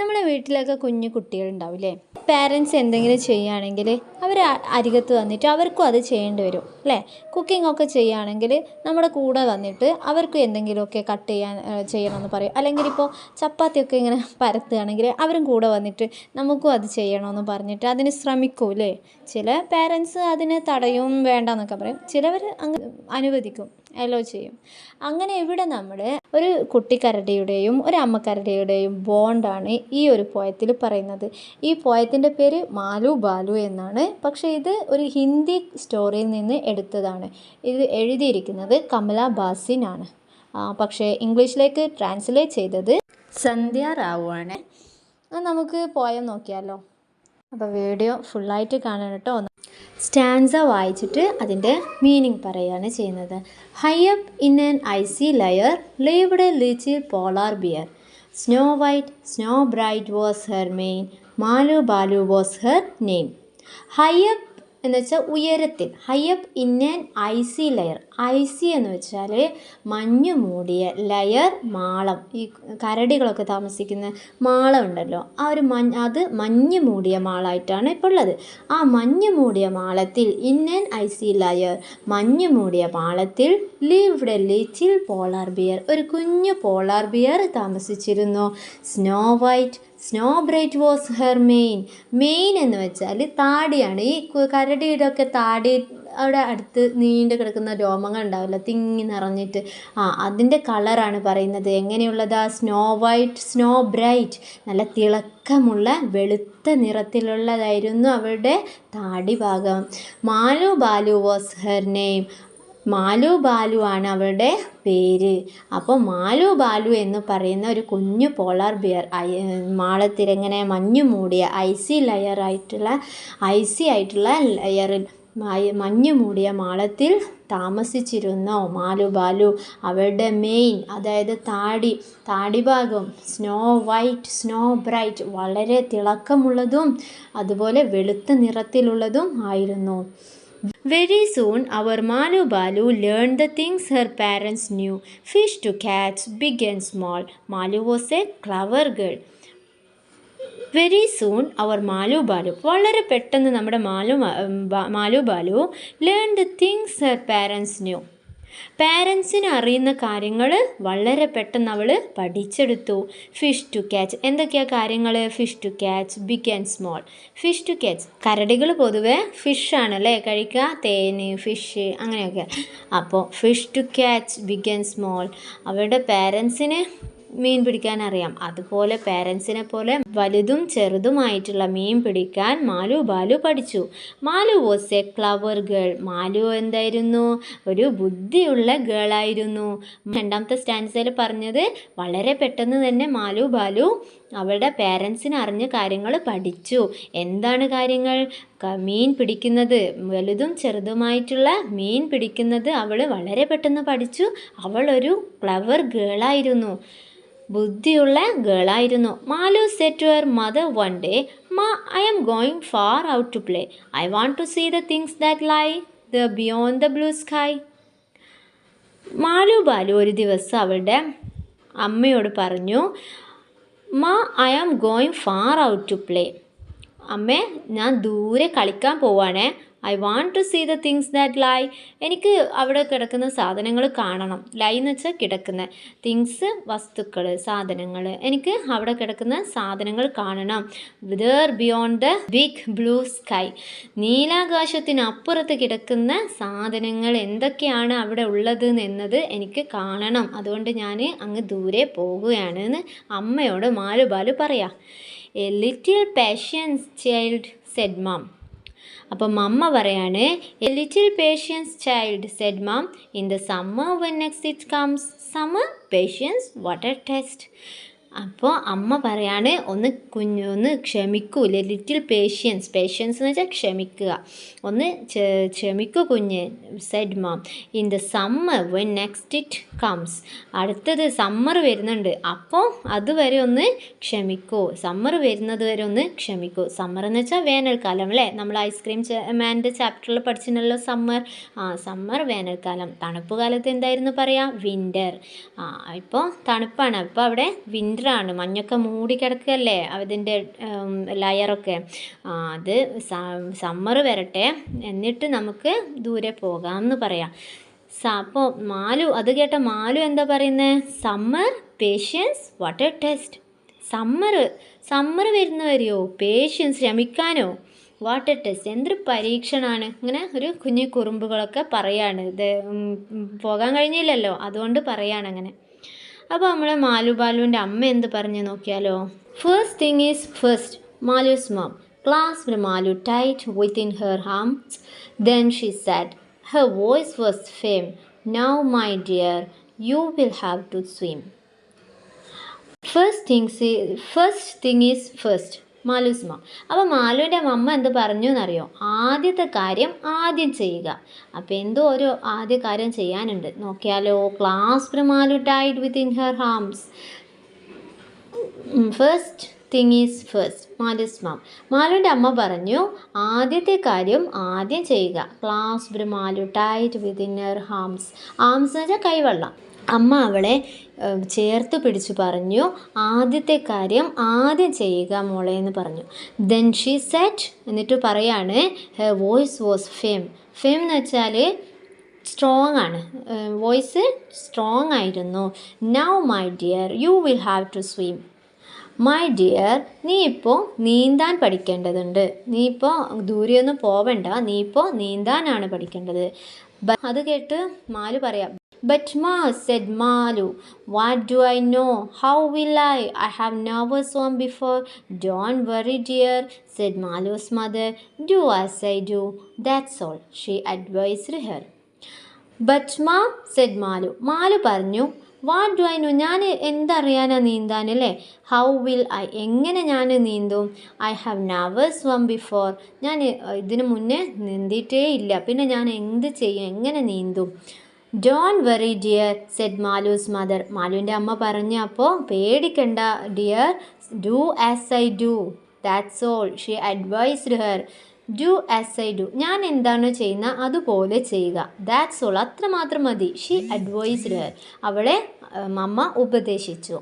നമ്മളെ വീട്ടിലൊക്കെ കുഞ്ഞു കുട്ടികളുണ്ടാവില്ലേ? പാരൻസ് എന്തെങ്കിലും ചെയ്യുകയാണെങ്കിൽ അവർ അരികത്ത് വന്നിട്ട് അവർക്കും അത് ചെയ്യേണ്ടി വരും അല്ലേ? കുക്കിംഗ് ഒക്കെ ചെയ്യുകയാണെങ്കിൽ നമ്മുടെ കൂടെ വന്നിട്ട് അവർക്കും എന്തെങ്കിലുമൊക്കെ കട്ട് ചെയ്യാൻ ചെയ്യണമെന്ന് പറയും. അല്ലെങ്കിൽ ഇപ്പോൾ ചപ്പാത്തിയൊക്കെ ഇങ്ങനെ പരത്തുകയാണെങ്കിൽ അവരും കൂടെ വന്നിട്ട് നമുക്കും അത് ചെയ്യണമെന്ന് പറഞ്ഞിട്ട് അതിന് ശ്രമിക്കൂലേ ചില പാരൻസ് അതിനെ തടയും വേണ്ടെന്നൊക്കെ പറയും. ചിലവർ അങ്ങ് അനുവദിക്കും. അലോ ചെയ്യും. അങ്ങനെ ഇവിടെ നമ്മൾ ഒരു കുട്ടിക്കരടിയുടെയും ഒരു അമ്മക്കരടിയുടെയും ബോണ്ടാണ് ഈ ഒരു പോയത്തിൽ പറയുന്നത്. ഈ പോയത്തിന്റെ പേര് മാലു ബാലു എന്നാണ്. പക്ഷേ ഇത് ഒരു ഹിന്ദി സ്റ്റോറിയിൽ നിന്ന് എടുത്തതാണ്. ഇത് എഴുതിയിരിക്കുന്നത് കമല ബാസിനാണ് പക്ഷേ ഇംഗ്ലീഷിലേക്ക് ട്രാൻസ്ലേറ്റ് ചെയ്തത് സന്ധ്യ റാവു ആണ്. നമുക്ക് പോയം നോക്കിയാലോ. അപ്പോൾ വീഡിയോ ഫുള്ളായിട്ട് കാണണം കേട്ടോ. സ്റ്റാൻസ വായിച്ചിട്ട് അതിന്റെ മീനിങ് പറയുകയാണ് ചെയ്യുന്നത്. High up in an icy lair lived a little polar bear. Snow white snow bright was her mane Malu Balu was her name. High up എന്ന് വെച്ചാൽ ഉയരത്തിൽ high up in an icy lair. Icy എന്ന് വെച്ചാൽ മഞ്ഞ് മൂടിയ layer മാളം. ഈ കരടികളൊക്കെ താമസിക്കുന്ന മാളം ഉണ്ടല്ലോ ആ ഒരു മഞ്ഞ് അത് മഞ്ഞ് മൂടിയ മാളമായിട്ടാണ് ഇപ്പോൾ ഉള്ളത്. ആ മഞ്ഞ് മൂടിയ മാളത്തിൽ ഇൻ ആൻ ഐസി ലെയർ മഞ്ഞ് മൂടിയ മാളത്തിൽ live a little polar bear ഒരു കുഞ്ഞു പോളാർ ബിയർ താമസിച്ചിരുന്നു. Snow white snow bright was her mane. Mane എന്ന് വെച്ചാൽ താടിയാണ്. ഈ കരടിയുടെ ഒക്കെ താടി അവിടെ അടുത്ത് നീണ്ടു കിടക്കുന്ന രോമങ്ങൾ ഉണ്ടാവില്ല. തിങ്ങി നിറഞ്ഞിട്ട്. ആ അതിന്റെ കളറാണ് പറയുന്നത്. എങ്ങനെയുള്ളതാ? Snow white snow bright. നല്ല തിളക്കമുള്ള വെളുത്ത നിറത്തിലുള്ളതായിരുന്നു അവരുടെ താടി ഭാഗം Malu Balu was her name Malu Balu ആണ് അവളുടെ പേര്. അപ്പോൾ മാലു ബാലു എന്ന് പറയുന്ന ഒരു കുഞ്ഞു പോളാർ ബിയർ മാളത്തിൽ ഇങ്ങനെ മഞ്ഞു മൂടിയ ഐസി ലെയർ ആയിട്ടുള്ള ഐസി ആയിട്ടുള്ള ലെയറിൽ മായ മഞ്ഞ് മൂടിയ മാളത്തിൽ താമസിച്ചിരുന്ന ഒമാലു ബാലു അവളുടെ മെയിൻ അതായത് താടി താടിഭാഗം സ്നോ വൈറ്റ് സ്നോ ബ്രൈറ്റ് വളരെ തിളക്കമുള്ളതും അതുപോലെ വെളുത്ത നിറത്തിലുള്ളതും ആയിരുന്നു. Very soon our Malu Balu learn the things her parents knew fish to catch big and small Malu was a clever girl very soon our Malu Balu വളരെ പെട്ടെന്ന് നമ്മുടെ Malu Malu Balu learn the things her parents knew പാരൻസിന് അറിയുന്ന കാര്യങ്ങൾ വളരെ പെട്ടെന്ന് അവൾ പഠിച്ചെടുത്തു. Fish to catch എന്തൊക്കെയാ കാര്യങ്ങൾ fish to catch big and small fish to catch കരടികൾ പൊതുവെ ഫിഷാണ് അല്ലേ? കഴിക്കുക. തേന് ഫിഷ് അങ്ങനെയൊക്കെ. അപ്പോൾ fish to catch big and small അവരുടെ പാരൻസിന് മീൻ പിടിക്കാൻ അറിയാം. അതുപോലെ പേരൻസിനെ പോലെ വലുതും ചെറുതുമായിട്ടുള്ള മീൻ പിടിക്കാൻ മാലു ബാലു പഠിച്ചു. Malu was a clever girl Malu എന്തായിരുന്നു? ഒരു ബുദ്ധിയുള്ള ഗേൾ ആയിരുന്നു. രണ്ടാമത്തെ സ്റ്റാൻസയിൽ പറഞ്ഞത് വളരെ പെട്ടെന്ന് തന്നെ മാലു ബാലു അവളുടെ പേരൻസിനെ അറിഞ്ഞ കാര്യങ്ങൾ പഠിച്ചു. എന്താണ് കാര്യങ്ങൾ? മീൻ പിടിക്കുന്നത്. വലുതും ചെറുതുമായിട്ടുള്ള മീൻ പിടിക്കുന്നത് അവൾ വളരെ പെട്ടെന്ന് പഠിച്ചു. അവളൊരു ക്ലവർ ഗേളായിരുന്നു ബുദ്ധിയുള്ള ഗേളായിരുന്നു. Malu said her mother one day ma I'm going far out to play I want to see the things that lie the beyond the blue sky Malu Balu ഒരു ദിവസം അവളുടെ അമ്മയോട് പറഞ്ഞു ma I am going far out to play അമ്മേ ഞാൻ ദൂരെ കളിക്കാൻ പോവാണേ. I want to see the things that lie എനിക്ക് അവിടെ കിടക്കുന്ന സാധനങ്ങൾ കാണണം. ലൈ എന്ന് വെച്ചാൽ കിടക്കുന്ന. തിങ്സ് വസ്തുക്കൾ സാധനങ്ങൾ. എനിക്ക് അവിടെ കിടക്കുന്ന സാധനങ്ങൾ കാണണം. Whither beyond the big blue sky നീലാകാശത്തിനപ്പുറത്ത് കിടക്കുന്ന സാധനങ്ങൾ എന്തൊക്കെയാണ് അവിടെ ഉള്ളത് എന്നത് എനിക്ക് കാണണം. അതുകൊണ്ട് ഞാൻ അങ്ങ് ദൂരെ പോകുകയാണ് എന്ന് അമ്മയോട് മാലുബാലു പറയാം. A little patience child said mom അപ്പം മമ്മ പറയാണ് a little patience child said mom in the summer when next it comes summer patience water test അപ്പോൾ അമ്മ പറയാണ് ഒന്ന് കുഞ്ഞു ഒന്ന് ക്ഷമിക്കൂലേ ലിറ്റിൽ പേഷ്യൻസ് പേഷ്യൻസ് എന്ന് വെച്ചാൽ ക്ഷമിക്കുക. ഒന്ന് ക്ഷമിക്കൂ കുഞ്ഞ് said mom in the summer when next it comes അടുത്തത് സമ്മർ വരുന്നുണ്ട്. അപ്പോൾ അതുവരെ ഒന്ന് ക്ഷമിക്കൂ. സമ്മർ വരുന്നത് വരെ ഒന്ന് ക്ഷമിക്കൂ. സമ്മർ എന്ന് വെച്ചാൽ വേനൽക്കാലം അല്ലേ? നമ്മൾ ഐസ്ക്രീം മാന്റെ ചാപ്റ്ററിൽ പഠിച്ചിട്ടുണ്ടല്ലോ സമ്മർ ആ സമ്മർ വേനൽക്കാലം. തണുപ്പ് കാലത്ത് എന്തായിരുന്നു പറയാം? വിന്റർ ആ ഇപ്പോൾ തണുപ്പാണ്. അപ്പോൾ അവിടെ വിന്റർ വിന്ററാണ് മഞ്ഞൊക്കെ മൂടിക്കിടക്കുകയല്ലേ അതിന്റെ ലയറൊക്കെ. അത് സമ്മർ വരട്ടെ. എന്നിട്ട് നമുക്ക് ദൂരെ പോകാം എന്ന് പറയാം അപ്പോൾ മാലു അത് കേട്ട മാലു എന്താ പറയുന്നത് summer patience what a test. Summer summer വരുന്നവരെയോ? Patience ക്ഷമിക്കാനോ വാട്ടർ ടെസ്റ്റ്. എന്തൊരു പരീക്ഷണമാണ് ഇങ്ങനെ ഒരു കുഞ്ഞു കുറുമ്പുകളൊക്കെ പറയാണ്. ഇത് പോകാൻ കഴിഞ്ഞില്ലല്ലോ. അതുകൊണ്ട് പറയാണ് അങ്ങനെ. അപ്പോൾ നമ്മളെ മാലു ബാലുവിന്റെ അമ്മ എന്ത് പറഞ്ഞു നോക്കിയാലോ? First thing is first Malu's mom clasp Malu tight within her arms then she said her voice was firm now my dear you will have to swim first things first thing is first Malu's അപ്പം അപ്പോൾ മാലുവിന്റെ അമ്മ എന്ത് പറഞ്ഞു എന്നറിയോ ആദ്യത്തെ കാര്യം ആദ്യം ചെയ്യുക. അപ്പോൾ എന്തോ ഒരു ആദ്യ കാര്യം ചെയ്യാനുണ്ട്. നോക്കിയാലോ clasp Malu tight within her arms first thing is first Malu's mom. മാലുവിന്റെ അമ്മ പറഞ്ഞു ആദ്യത്തെ കാര്യം ആദ്യം ചെയ്യുക. Clasp Malu tight within her arms arms എന്ന് വെച്ചാൽ കൈവെള്ളം. അമ്മ അവളെ ചേർത്ത് പിടിച്ചു പറഞ്ഞു ആദ്യത്തെ കാര്യം ആദ്യം ചെയ്യുക മോളെ എന്ന് പറഞ്ഞു. ദെൻ ഷീ സെറ്റ് എന്നിട്ട് പറയാണ് her voice was firm firm എന്ന് വെച്ചാൽ സ്ട്രോങ് ആണ്. വോയിസ് സ്ട്രോങ് ആയിരുന്നു. Now my dear you will have to swim my dear നീ ഇപ്പോൾ നീന്താൻ പഠിക്കേണ്ടതുണ്ട്. നീ ഇപ്പോൾ ദൂരെയൊന്നും പോവണ്ട. നീ ഇപ്പോൾ നീന്താനാണ് പഠിക്കേണ്ടത്. അത് കേട്ട് മാലു പറയാം but ma said Malu what do I know how will I I have never swum before don't worry dear said Malu's mother do as I do that's all she advised her but ma said Malu Malu പറഞ്ഞു what do I no ഞാൻ എന്തറിയാനാ നീന്താൻ അല്ലേ? How will I എങ്ങനെ ഞാൻ നീന്തും? I have never swum before ഞാൻ ഇതിനു മുന്നേ നീന്തിയിട്ടേ ഇല്ല. പിന്നെ ഞാൻ എന്ത് ചെയ്യും? എങ്ങനെ നീന്തും? Don't worry dear said Malu's mother മാലുവിന്റെ അമ്മ പറഞ്ഞു അപ്പോൾ പേടിക്കണ്ട dear do as I do that's all she advised her do as I do ഞാൻ എന്താണ് ചെയ്യുന്ന? അതുപോലെ ചെയ്യുക. ദാറ്റ്സ് ഓൾ അത്രമാത്രം മതി. ഷീ അഡ്വൈസ്ഡ് ഹെർ അവളെ മമ്മ ഉപദേശിച്ചു.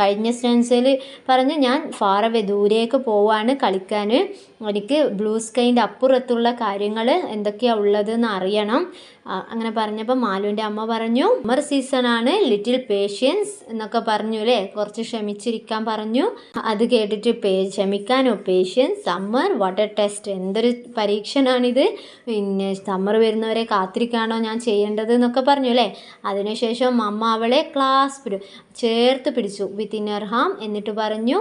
കഴിഞ്ഞ സ്റ്റൻസിൽ പറഞ്ഞ് ഞാൻ ഫാറവേ ദൂരേക്ക് പോവാണ് കളിക്കാൻ എനിക്ക് ബ്ലൂ സ്കൈന്റെ അപ്പുറത്തുള്ള കാര്യങ്ങൾ എന്തൊക്കെയാണ് ഉള്ളതെന്ന് അറിയണം. അങ്ങനെ പറഞ്ഞപ്പോൾ മാലുവിന്റെ അമ്മ പറഞ്ഞു സമ്മർ സീസണാണ് ലിറ്റിൽ പേഷ്യൻസ് എന്നൊക്കെ പറഞ്ഞു അല്ലേ കുറച്ച് ക്ഷമിച്ചിരിക്കാൻ പറഞ്ഞു. അത് കേട്ടിട്ട് പേ ക്ഷമിക്കാനോ? പേഷ്യൻസ് സമ്മർ വാട്ടർ ടെസ്റ്റ് എന്തൊരു പരീക്ഷണാണിത്. പിന്നെ സമ്മർ വരുന്നവരെ കാത്തിരിക്കാണോ ഞാൻ ചെയ്യേണ്ടത് എന്നൊക്കെ പറഞ്ഞു അല്ലേ അതിനുശേഷം അമ്മ അവളെ ക്ലാസ് ചേർത്ത് പിടിച്ചു. വിത്ത് ഇന്നർ ഹാം എന്നിട്ട് പറഞ്ഞു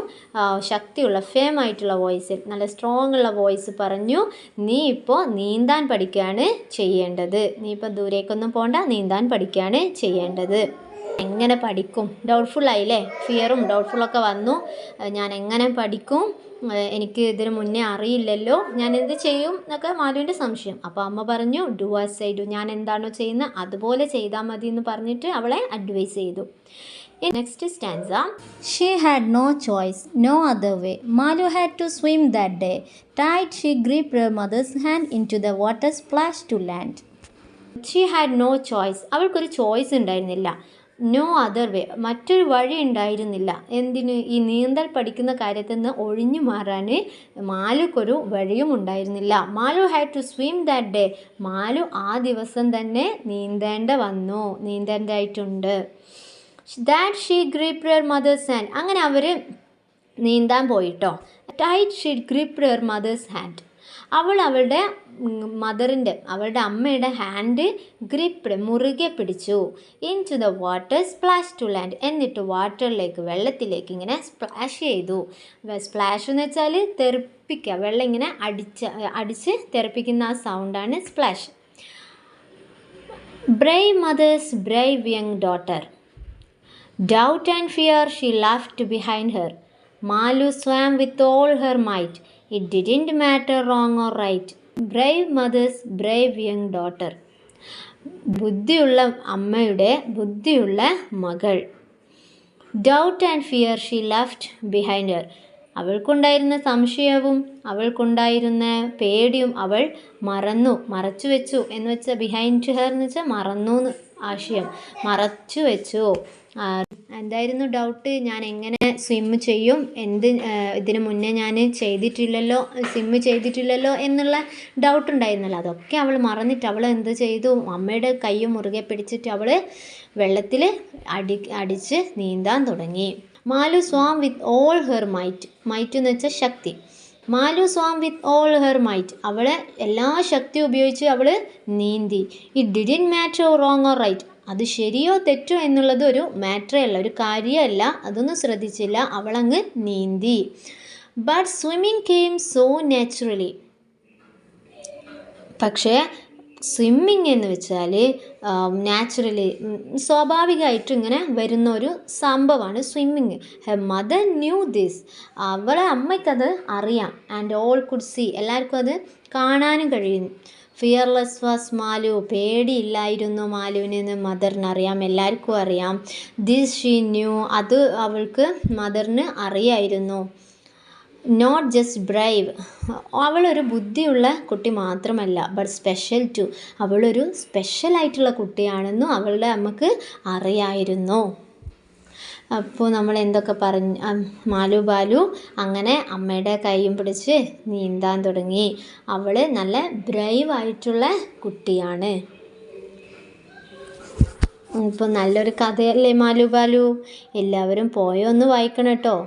ശക്തിയുള്ള ഫേം ആയിട്ടുള്ള വോയിസിൽ നല്ല സ്ട്രോങ് ഉള്ള വോയിസ് പറഞ്ഞു നീ ഇപ്പോൾ നീന്താൻ പഠിക്കുകയാണ് ചെയ്യേണ്ടത്. നീ ഇപ്പോൾ ദൂരേക്കൊന്നും പോകണ്ട നീന്താൻ പഠിക്കുകയാണ് ചെയ്യേണ്ടത്. എങ്ങനെ പഠിക്കും? ഡൗട്ട്ഫുൾ അല്ലേ ഫിയറും ഡൗട്ട്ഫുള്ളൊക്കെ വന്നു. ഞാൻ എങ്ങനെ പഠിക്കും? എനിക്ക് ഇതിന് മുന്നേ അറിയില്ലല്ലോ. ഞാൻ എന്ത് ചെയ്യും? എന്നൊക്കെ മാധുവിന്റെ സംശയം. അപ്പോൾ അമ്മ പറഞ്ഞു ഡു ആസ് ഐ ഡു ഞാൻ എന്താണോ ചെയ്യുന്നത് അതുപോലെ ചെയ്താൽ മതി എന്ന് പറഞ്ഞിട്ട് അവളെ അഡ്വൈസ് ചെയ്തു. Next stanza She had no choice, no other way. Malu had to swim that day. Tight, she gripped her mother's hand into the water, splashed to land. She had no choice അവൾക്കൊരു choice ഉണ്ടായിരുന്നില്ല. No other way മറ്റൊരു വഴി ഉണ്ടായിരുന്നില്ല. എന്തിന്? ഈ നീന്തൽ പഠിക്കുന്ന കാര്യത്തിൽ നിന്ന് ഒഴിഞ്ഞു മാറാൻ മാലുക്കൊരു വഴിയും ഉണ്ടായിരുന്നില്ല. Malu had to swim that day Malu ആ ദിവസം തന്നെ നീന്തേണ്ട വന്നു. നീന്തേണ്ടതായിട്ടുണ്ട്. That she grip your mother's hand അങ്ങനെ അവർ നീന്താൻ പോയിട്ടോ. Tight she grip your mother's hand അവൾ അവളുടെ മദറിന്റെ അവളുടെ അമ്മയുടെ ഹാൻഡ് ഗ്രിപ്പ് മുറുകെ പിടിച്ചു. Into the water splash to land എന്നിട്ട് വാട്ടറിലേക്ക് വെള്ളത്തിലേക്ക് ഇങ്ങനെ സ്പ്ലാഷ് ചെയ്തു. സ്പ്ലാഷ് എന്ന് വെച്ചാൽ തെറിപ്പിക്കുക വെള്ളം ഇങ്ങനെ അടിച്ച് അടിച്ച് തെറിപ്പിക്കുന്ന ആ സൗണ്ടാണ് splash brave mother's brave young daughter Doubt and fear she left behind her. Malu swam with all her might. It didn't matter wrong or right. Brave mother's brave young daughter. ബുദ്ധിയുള്ള അമ്മയുടെ ബുദ്ധിയുള്ള മകൾ doubt and fear she left behind her അവൾക്കുണ്ടായിരുന്ന സംശയവും അവൾക്കുണ്ടായിരുന്ന പേടിയും അവൾ മറന്നു മറച്ചു വെച്ചു എന്ന് വെച്ചാൽ ബിഹൈൻഡ് ഹെർ എന്ന് വെച്ചാൽ മറന്നു എന്ന് ആശയം. മറച്ചു വെച്ചു. എന്തായിരുന്നു ഡൗട്ട് ഞാൻ എങ്ങനെ സ്വിം ചെയ്യും? എന്ത് ഇതിനു മുന്നേ ഞാൻ ചെയ്തിട്ടില്ലല്ലോ സ്വിം ചെയ്തിട്ടില്ലല്ലോ എന്നുള്ള ഡൗട്ട് ഉണ്ടായിരുന്നല്ലോ. അതൊക്കെ അവൾ മറന്നിട്ട് അവൾ എന്ത് ചെയ്തു? അമ്മയുടെ കൈ മുറുകെ പിടിച്ചിട്ട് അവൾ വെള്ളത്തിൽ അടി അടിച്ച് നീന്താൻ തുടങ്ങി. Malu swam with all her might. Might എന്ന് വെച്ചാൽ ശക്തി. Malu swam with all her might. അവളെ എല്ലാ ശക്തിയും ഉപയോഗിച്ച് അവൾ നീന്തി. It didn't matter wrong or right അത് ശരിയോ തെറ്റോ എന്നുള്ളത് ഒരു മാറ്ററേ അല്ല ഒരു കാര്യമല്ല അതൊന്നും ശ്രദ്ധിച്ചില്ല. അവളങ്ങ് നീന്തി. But swimming came so naturally പക്ഷേ സ്വിമ്മിങ് എന്ന് വെച്ചാൽ നാച്ചുറലി സ്വാഭാവികമായിട്ട് ഇങ്ങനെ വരുന്ന ഒരു സംഭവമാണ് swimming her mother knew this അവളെ അമ്മയ്ക്കത് അറിയാം. ആൻഡ് ഓൾ കുഡ് സി എല്ലാവർക്കും അത് കാണാനും കഴിയും. Fearless was Malu. പേടിയില്ലായിരുന്നു മാലുവിന് എന്ന് മദറിന് അറിയാം. എല്ലാവർക്കും അറിയാം. ദിസ് ഷീ ന്യൂ അത് അവൾക്ക് മദറിന് അറിയായിരുന്നു. നോട്ട് ജസ്റ്റ് ബ്രൈവ് അവളൊരു ബുദ്ധിയുള്ള കുട്ടി മാത്രമല്ല ബട്ട് സ്പെഷ്യൽ ടു അവളൊരു സ്പെഷ്യലായിട്ടുള്ള കുട്ടിയാണെന്നും അവളുടെ അമ്മയ്ക്ക് അറിയായിരുന്നു. അപ്പോൾ നമ്മൾ എന്തൊക്കെ പറഞ്ഞു മാലു ബാലു അങ്ങനെ അമ്മയുടെ കൈയും പിടിച്ച് നീന്താൻ തുടങ്ങി. അവൾ നല്ല ബ്രൈവ് ആയിട്ടുള്ള കുട്ടിയാണ്. ഇപ്പോൾ നല്ലൊരു കഥയല്ലേ മാലു ബാലു? എല്ലാവരും പോയോ ഒന്ന് വായിക്കണം കേട്ടോ.